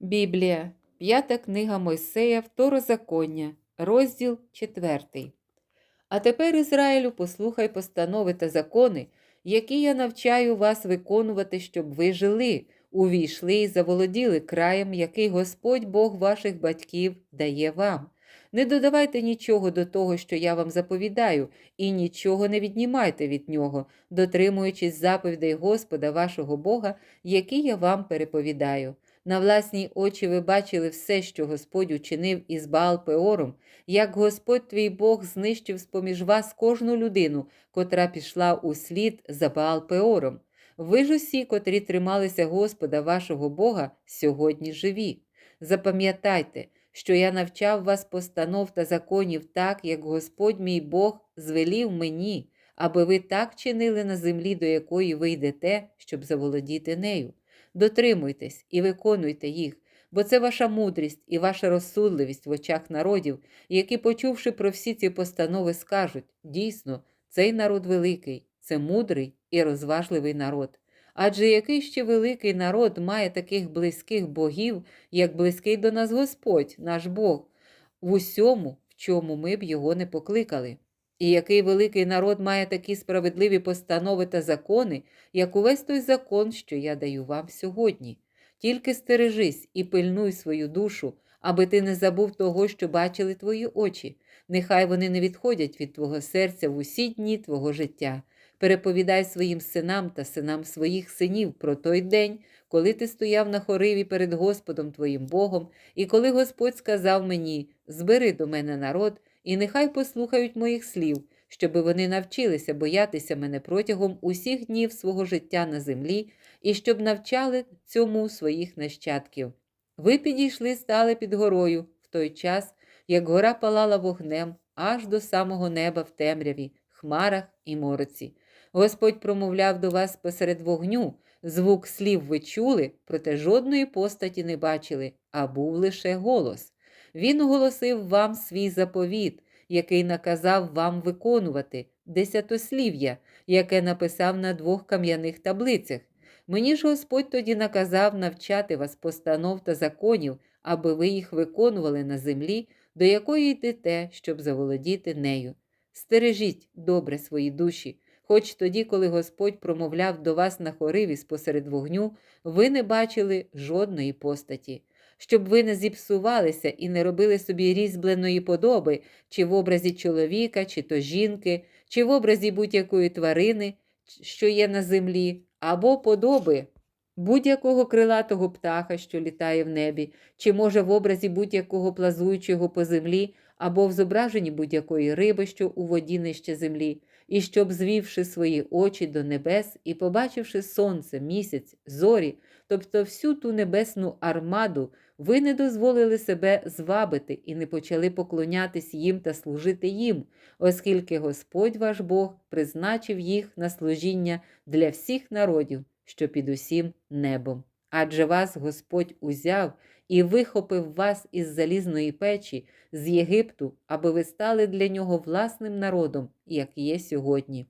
Біблія, п'ята книга Мойсея, Второзаконня, розділ 4. А тепер, Ізраїлю, послухай постанови та закони, які я навчаю вас виконувати, щоб ви жили, увійшли і заволоділи краєм, який Господь Бог ваших батьків дає вам. Не додавайте нічого до того, що я вам заповідаю, і нічого не віднімайте від нього, дотримуючись заповідей Господа вашого Бога, які я вам переповідаю. На власні очі ви бачили все, що Господь учинив із Баал Пеором, як Господь твій Бог знищив з-поміж вас кожну людину, котра пішла у слід за Баал Пеором. Ви ж усі, котрі трималися Господа вашого Бога, сьогодні живі. Запам'ятайте, що я навчав вас постанов та законів так, як Господь мій Бог звелів мені, аби ви так чинили на землі, до якої ви йдете, щоб заволодіти нею. Дотримуйтесь і виконуйте їх, бо це ваша мудрість і ваша розсудливість в очах народів, які, почувши про всі ці постанови, скажуть дійсно, цей народ великий, це мудрий і розважливий народ. Адже який ще великий народ має таких близьких богів, як близький до нас Господь, наш Бог, в усьому, в чому ми б його не покликали. І який великий народ має такі справедливі постанови та закони, як увесь той закон, що я даю вам сьогодні. Тільки стережись і пильнуй свою душу, аби ти не забув того, що бачили твої очі. Нехай вони не відходять від твого серця в усі дні твого життя. Переповідай своїм синам та синам своїх синів про той день, коли ти стояв на хориві перед Господом твоїм Богом, і коли Господь сказав мені: Збери до мене народ, і нехай послухають моїх слів, щоби вони навчилися боятися мене протягом усіх днів свого життя на землі, і щоб навчали цьому своїх нащадків. Ви підійшли, стали під горою в той час, як гора палала вогнем аж до самого неба в темряві, хмарах і мороці. Господь промовляв до вас посеред вогню, звук слів ви чули, проте жодної постаті не бачили, а був лише голос. Він оголосив вам свій заповіт, який наказав вам виконувати, десятослів'я, яке написав на двох кам'яних таблицях. Мені ж Господь тоді наказав навчати вас постанов та законів, аби ви їх виконували на землі, до якої йдете, щоб заволодіти нею. Стережіть добре свої душі, хоч тоді, коли Господь промовляв до вас на хориві спосеред вогню, ви не бачили жодної постаті щоб ви не зіпсувалися і не робили собі різьбленої подоби, чи в образі чоловіка, чи то жінки, чи в образі будь-якої тварини, що є на землі, або подоби будь-якого крилатого птаха, що літає в небі, чи може в образі будь-якого плазуючого по землі, або в зображенні будь-якої риби, що у воді нижче землі, і щоб, звівши свої очі до небес і побачивши сонце, місяць, зорі, тобто всю ту небесну армаду, ви не дозволили себе звабити і не почали поклонятись їм та служити їм, оскільки Господь ваш Бог призначив їх на служіння для всіх народів, що під усім небом. Адже вас Господь узяв і вихопив вас із залізної печі, з Єгипту, аби ви стали для нього власним народом, як є сьогодні.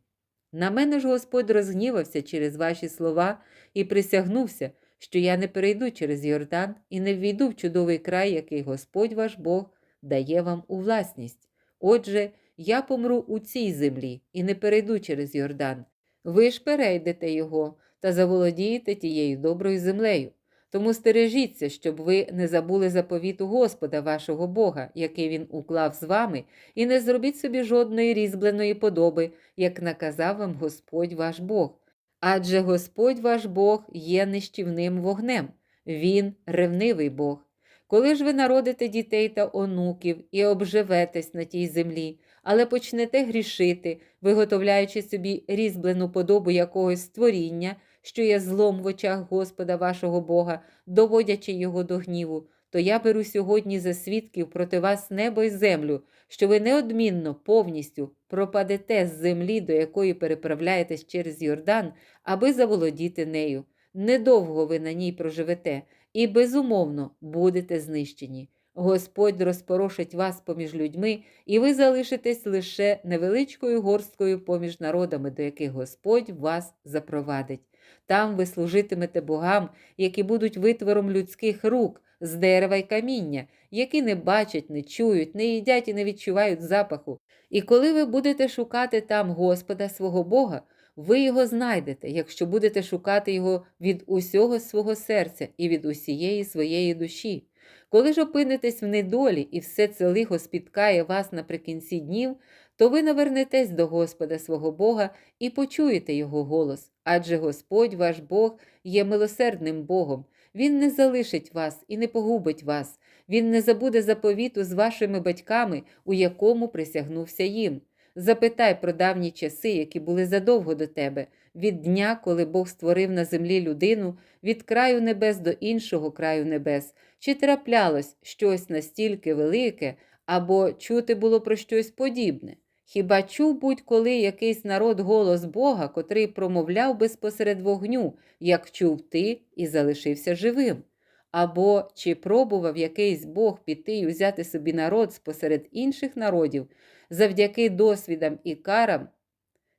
На мене ж Господь розгнівався через ваші слова і присягнувся, що я не перейду через Йордан і не ввійду в чудовий край, який Господь ваш Бог дає вам у власність. Отже, я помру у цій землі і не перейду через Йордан. Ви ж перейдете його та заволодієте тією доброю землею. Тому стережіться, щоб ви не забули заповіту Господа вашого Бога, який він уклав з вами, і не зробіть собі жодної різьбленої подоби, як наказав вам Господь ваш Бог. Адже Господь ваш Бог є нищівним вогнем, Він ревнивий Бог. Коли ж ви народите дітей та онуків і обживетесь на тій землі, але почнете грішити, виготовляючи собі різьблену подобу якогось створіння, що є злом в очах Господа вашого Бога, доводячи його до гніву, то я беру сьогодні за свідків проти вас небо і землю, що ви неодмінно повністю пропадете з землі, до якої переправляєтесь через Йордан, аби заволодіти нею. Недовго ви на ній проживете, і безумовно будете знищені. Господь розпорошить вас поміж людьми, і ви залишитесь лише невеличкою горсткою поміж народами, до яких Господь вас запровадить. Там ви служитимете богам, які будуть витвором людських рук з дерева й каміння, які не бачать, не чують, не їдять і не відчувають запаху. І коли ви будете шукати там Господа свого Бога, ви його знайдете, якщо будете шукати його від усього свого серця і від усієї своєї душі. Коли ж опинитесь в недолі і все це лихо спіткає вас наприкінці днів, то ви навернетесь до Господа свого Бога і почуєте Його голос, адже Господь ваш Бог є милосердним Богом. Він не залишить вас і не погубить вас, Він не забуде заповіту з вашими батьками, у якому присягнувся їм. Запитай про давні часи, які були задовго до тебе, від дня, коли Бог створив на землі людину, від краю небес до іншого краю небес, чи траплялось щось настільки велике, або чути було про щось подібне. Хіба чув будь-коли якийсь народ голос Бога, котрий промовляв безпосеред вогню, як чув ти і залишився живим? Або чи пробував якийсь Бог піти і взяти собі народ спосеред інших народів завдяки досвідам і карам,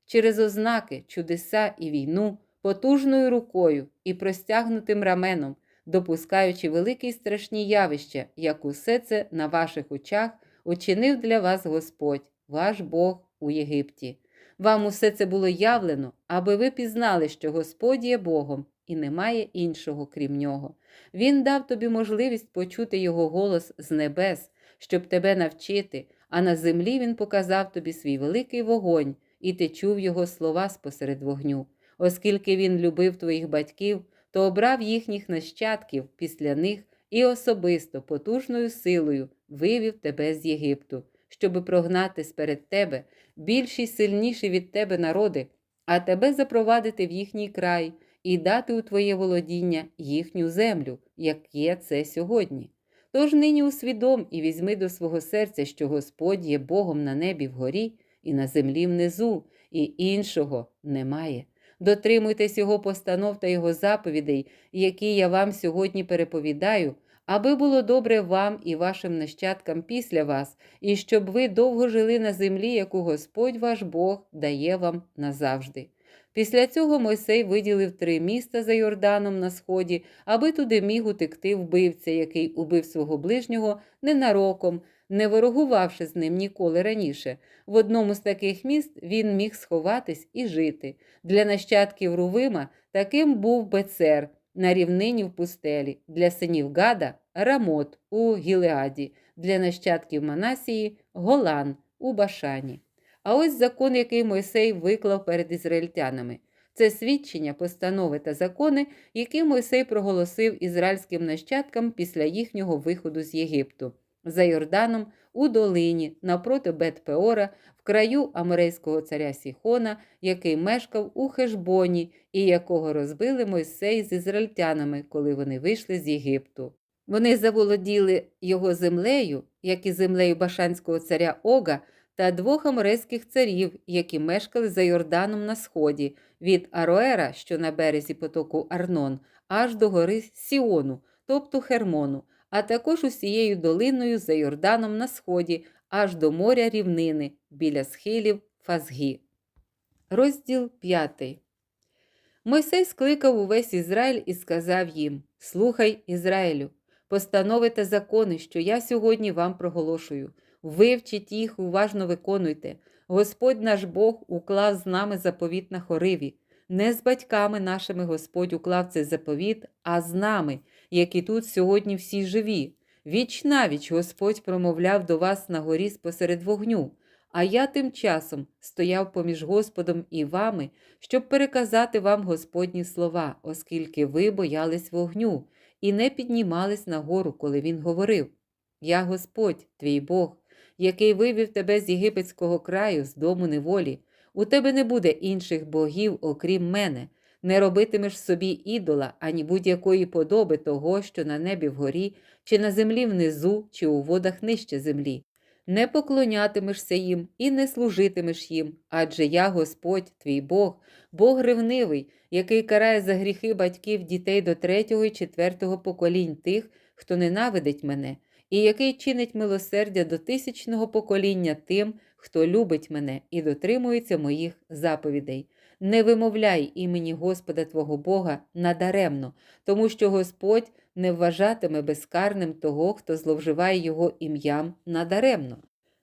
через ознаки, чудеса і війну, потужною рукою і простягнутим раменом, допускаючи великі й страшні явища, як усе це на ваших очах учинив для вас Господь, ваш Бог у Єгипті. Вам усе це було явлено, аби ви пізнали, що Господь є Богом і немає іншого, крім нього. Він дав тобі можливість почути Його голос з небес, щоб тебе навчити, а на землі Він показав тобі свій великий вогонь, і ти чув Його слова спосеред вогню. Оскільки Він любив твоїх батьків, то обрав їхніх нащадків після них і особисто потужною силою вивів тебе з Єгипту, щоби прогнати сперед тебе більші й сильніші від тебе народи, а тебе запровадити в їхній край і дати у твоє володіння їхню землю, як є це сьогодні. Тож нині усвідом і візьми до свого серця, що Господь є Богом на небі вгорі і на землі внизу, і іншого немає. Дотримуйтесь Його постанов та Його заповідей, які я вам сьогодні переповідаю, аби було добре вам і вашим нащадкам після вас, і щоб ви довго жили на землі, яку Господь ваш Бог дає вам назавжди. Після цього Мойсей виділив три міста за Йорданом на сході, аби туди міг утекти вбивця, який убив свого ближнього ненароком, не ворогувавши з ним ніколи раніше. В одному з таких міст він міг сховатись і жити. Для нащадків Рувима таким був Бецер на рівнині в пустелі, для синів Гада Рамот у Гілеаді, для нащадків Манасії Голан у Башані. А ось закон, який Мойсей виклав перед ізраїльтянами. Це свідчення, постанови та закони, які Мойсей проголосив ізраїльським нащадкам після їхнього виходу з Єгипту, за Йорданом у долині, напроти Бет-Пеора, в краю аморейського царя Сіхона, який мешкав у Хешбоні і якого розбили Мойсей з ізраїльтянами, коли вони вийшли з Єгипту. Вони заволоділи його землею, як і землею Башанського царя Ога та двох аморейських царів, які мешкали за Йорданом на сході, від Ароера, що на березі потоку Арнон, аж до гори Сіону, тобто Хермону, а також усією долиною за Йорданом на сході, аж до моря рівнини, біля схилів Фазгі. Розділ 5 Мойсей скликав увесь Ізраїль і сказав їм: Слухай, Ізраїлю, постанови та закони, що я сьогодні вам проголошую. Вивчіть їх, уважно виконуйте. Господь наш Бог уклав з нами заповіт на хориві. Не з батьками нашими Господь уклав цей заповіт, а з нами, які тут сьогодні всі живі. Віч навіч Господь промовляв до вас на горі спосеред вогню, а я тим часом стояв поміж Господом і вами, щоб переказати вам Господні слова, оскільки ви боялись вогню і не піднімались на гору, коли він говорив: Я Господь, твій Бог який вивів тебе з єгипетського краю, з дому неволі. У тебе не буде інших богів, окрім мене, не робитимеш собі ідола, ані будь-якої подоби того, що на небі вгорі, чи на землі внизу, чи у водах нижче землі. Не поклонятимешся їм і не служитимеш їм, адже я Господь, твій Бог, Бог ревнивий, який карає за гріхи батьків дітей до третього і четвертого поколінь тих, хто ненавидить мене, і який чинить милосердя до тисячного покоління тим, хто любить мене і дотримується моїх заповідей. Не вимовляй імені Господа Твого Бога надаремно, тому що Господь не вважатиме безкарним того, хто зловживає його ім'ям надаремно.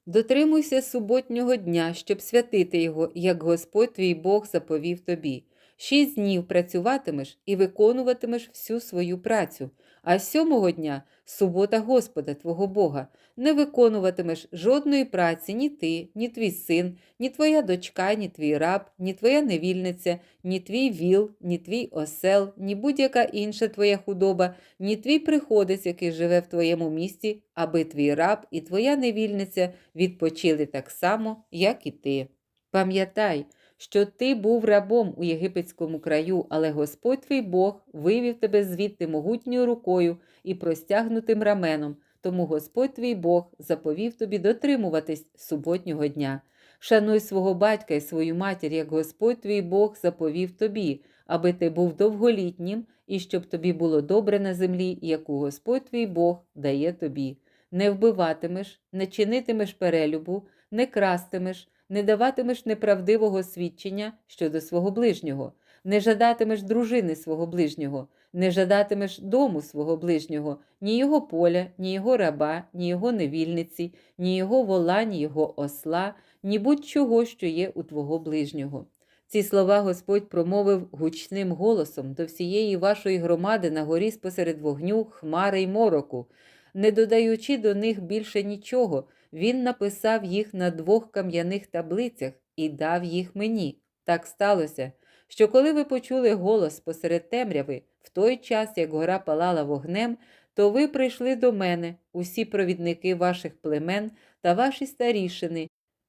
Дотримуйся суботнього дня, щоб святити його, як Господь твій Бог заповів тобі. Шість днів працюватимеш і виконуватимеш всю свою працю, а сьомого дня субота Господа Твого Бога, не виконуватимеш жодної праці ні ти, ні твій син, ні твоя дочка, ні твій раб, ні твоя невільниця, ні твій віл, ні твій осел, ні будь-яка інша твоя худоба, ні твій приходець, який живе в твоєму місті, аби твій раб і твоя невільниця відпочили так само, як і ти. Пам'ятай, що ти був рабом у єгипетському краю, але Господь твій Бог вивів тебе звідти могутньою рукою і простягнутим раменом, тому Господь твій Бог заповів тобі дотримуватись суботнього дня. Шануй свого батька і свою матір, як Господь твій Бог заповів тобі, аби ти був довголітнім і щоб тобі було добре на землі, яку Господь твій Бог дає тобі. Не вбиватимеш, не чинитимеш перелюбу, не крастимеш, не даватимеш неправдивого свідчення щодо свого ближнього, не жадатимеш дружини свого ближнього, не жадатимеш дому свого ближнього, ні його поля, ні його раба, ні його невільниці, ні його вола, ні його осла, ні будь-чого, що є у твого ближнього. Ці слова Господь промовив гучним голосом до всієї вашої громади на горі спосеред вогню, хмари й мороку. Не додаючи до них більше нічого, він написав їх на двох кам'яних таблицях і дав їх мені. Так сталося, що коли ви почули голос посеред темряви, в той час, як гора палала вогнем, то ви прийшли до мене, усі провідники ваших племен та ваші старішини,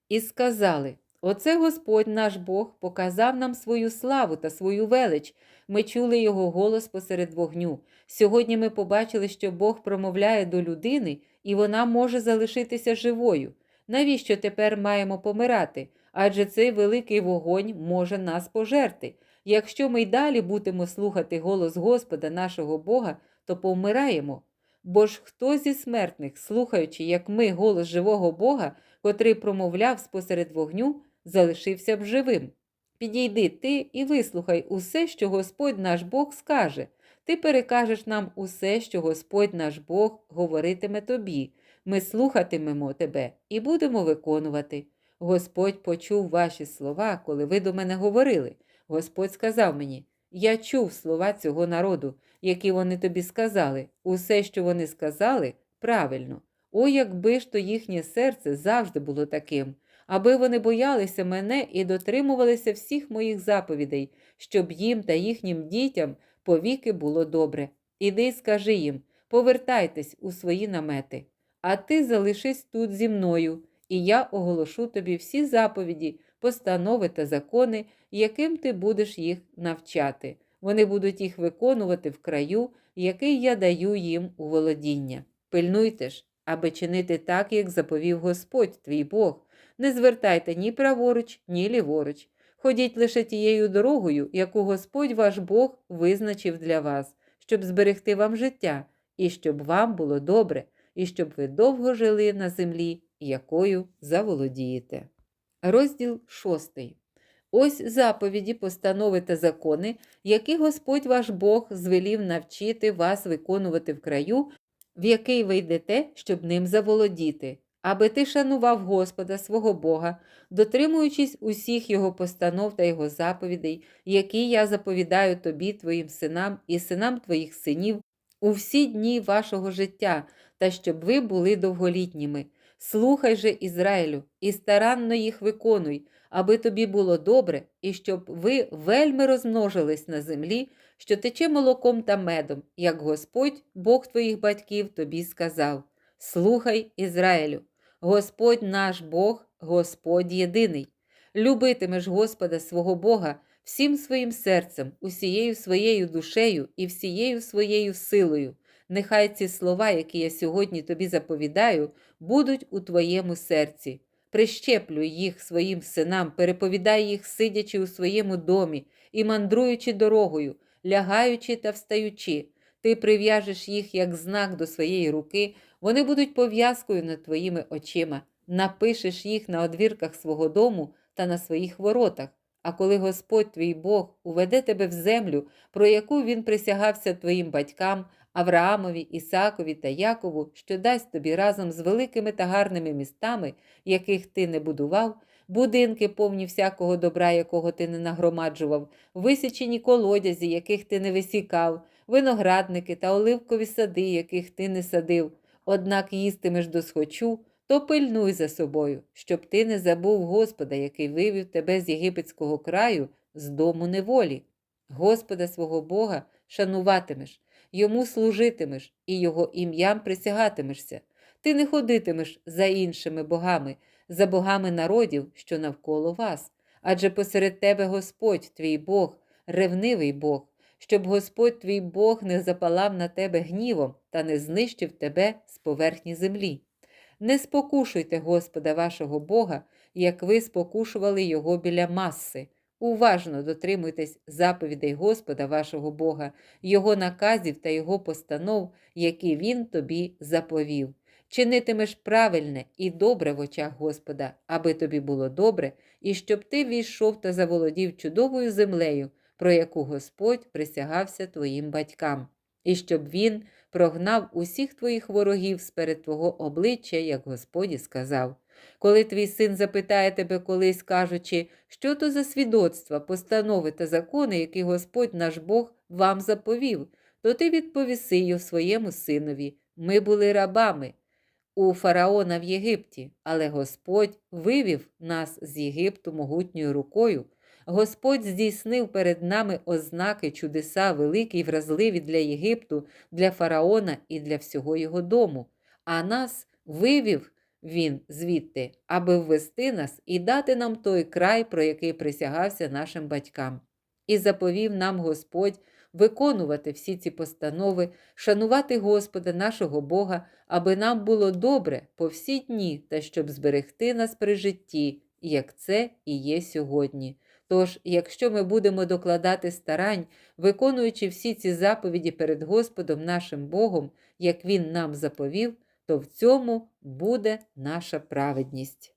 і сказали: Оце Господь наш Бог показав нам свою славу та свою велич. Ми чули його голос посеред вогню. Сьогодні ми побачили, що Бог промовляє до людини, і вона може залишитися живою. Навіщо тепер маємо помирати? Адже цей великий вогонь може нас пожерти. Якщо ми й далі будемо слухати голос Господа нашого Бога, то повмираємо. Бо ж хто зі смертних, слухаючи, як ми голос живого Бога, котрий промовляв спосеред вогню, залишився б живим. Підійди ти і вислухай усе, що Господь наш Бог скаже. Ти перекажеш нам усе, що Господь наш Бог говоритиме тобі. Ми слухатимемо тебе і будемо виконувати. Господь почув ваші слова, коли ви до мене говорили. Господь сказав мені: Я чув слова цього народу, які вони тобі сказали. Усе, що вони сказали, правильно. О, якби ж то їхнє серце завжди було таким, аби вони боялися мене і дотримувалися всіх моїх заповідей, щоб їм та їхнім дітям повіки було добре. Іди й скажи їм повертайтесь у свої намети, а ти залишись тут зі мною, і я оголошу тобі всі заповіді, постанови та закони, яким ти будеш їх навчати. Вони будуть їх виконувати в краю, який я даю їм у володіння. Пильнуйте ж, аби чинити так, як заповів Господь, твій Бог. Не звертайте ні праворуч, ні ліворуч. Ходіть лише тією дорогою, яку Господь ваш Бог визначив для вас, щоб зберегти вам життя, і щоб вам було добре, і щоб ви довго жили на землі, якою заволодієте. Розділ 6. Ось заповіді, постанови та закони, які Господь ваш Бог звелів навчити вас виконувати в краю, в який ви йдете, щоб ним заволодіти, аби ти шанував Господа свого Бога, дотримуючись усіх Його постанов та Його заповідей, які я заповідаю тобі, твоїм синам і синам твоїх синів, у всі дні вашого життя, та щоб ви були довголітніми. Слухай же Ізраїлю, і старанно їх виконуй, аби тобі було добре, і щоб ви вельми розмножились на землі, що тече молоком та медом, як Господь, Бог твоїх батьків, тобі сказав. Слухай Ізраїлю, Господь наш Бог, Господь єдиний. Любитимеш Господа свого Бога всім своїм серцем, усією своєю душею і всією своєю силою. Нехай ці слова, які я сьогодні тобі заповідаю, будуть у твоєму серці. Прищеплюй їх своїм синам, переповідай їх, сидячи у своєму домі і мандруючи дорогою, лягаючи та встаючи. Ти прив'яжеш їх як знак до своєї руки, вони будуть пов'язкою над твоїми очима, напишеш їх на одвірках свого дому та на своїх воротах, А коли Господь твій Бог уведе тебе в землю, про яку він присягався твоїм батькам, Авраамові, Ісакові та Якову, що дасть тобі разом з великими та гарними містами, яких ти не будував, будинки повні всякого добра, якого ти не нагромаджував, висічені колодязі, яких ти не висікав, виноградники та оливкові сади, яких ти не садив, однак їстимеш досхочу, то пильнуй за собою, щоб ти не забув Господа, який вивів тебе з єгипетського краю, з дому неволі. Господа свого Бога шануватимеш, йому служитимеш і його ім'ям присягатимешся. Ти не ходитимеш за іншими богами, за богами народів, що навколо вас. Адже посеред тебе Господь, твій Бог, ревнивий Бог, щоб Господь твій Бог не запалав на тебе гнівом та не знищив тебе з поверхні землі. Не спокушуйте Господа вашого Бога, як ви спокушували його біля маси. Уважно дотримуйтесь заповідей Господа вашого Бога, Його наказів та Його постанов, які Він тобі заповів. Чинитимеш правильне і добре в очах Господа, аби тобі було добре, і щоб ти війшов та заволодів чудовою землею, про яку Господь присягався твоїм батькам, і щоб Він прогнав усіх твоїх ворогів сперед твого обличчя, як Господь сказав. Коли твій син запитає тебе колись, кажучи, що то за свідоцтва, постанови та закони, які Господь наш Бог вам заповів, то ти відповіси й своєму синові: ми були рабами у фараона в Єгипті, але Господь вивів нас з Єгипту могутньою рукою. Господь здійснив перед нами ознаки чудеса, великі й вразливі для Єгипту, для фараона і для всього його дому, а нас вивів він звідти, аби ввести нас і дати нам той край, про який присягався нашим батькам. І заповів нам Господь виконувати всі ці постанови, шанувати Господа нашого Бога, аби нам було добре по всі дні та щоб зберегти нас при житті, як це і є сьогодні. Тож, якщо ми будемо докладати старань, виконуючи всі ці заповіді перед Господом нашим Богом, як Він нам заповів, то в цьому буде наша праведність.